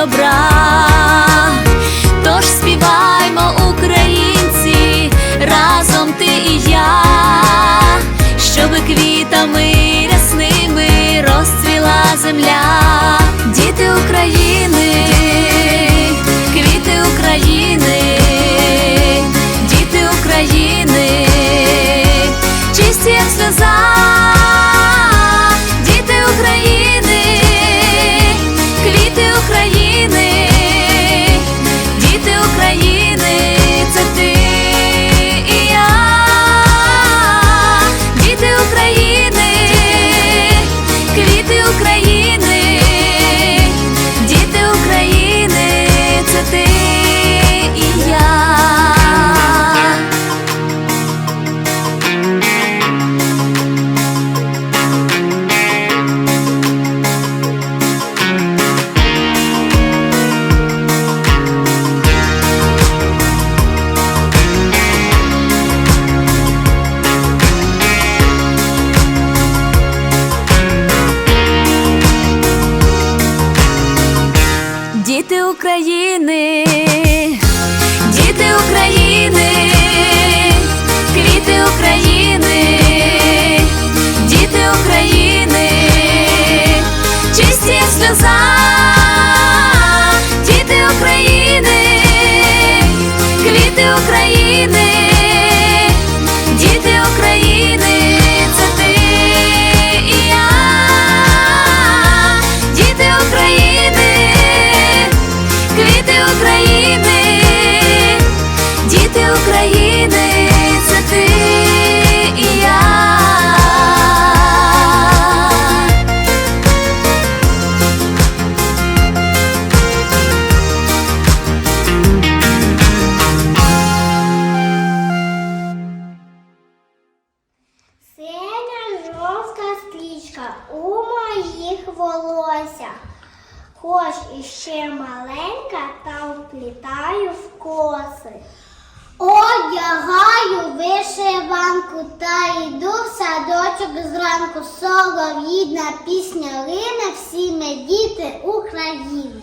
Добра. Тож співаймо, українці, разом ти і я, щоби квітами України, діти України, квіти України, України, це ти і я. Стрічка у моїх волоссях. Хоч іще маленька, та вплітаю в коси. Одягаю вишиванку та йду в садочок зранку. Солов'їдна пісня лине всі ми діти України.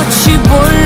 ночи боль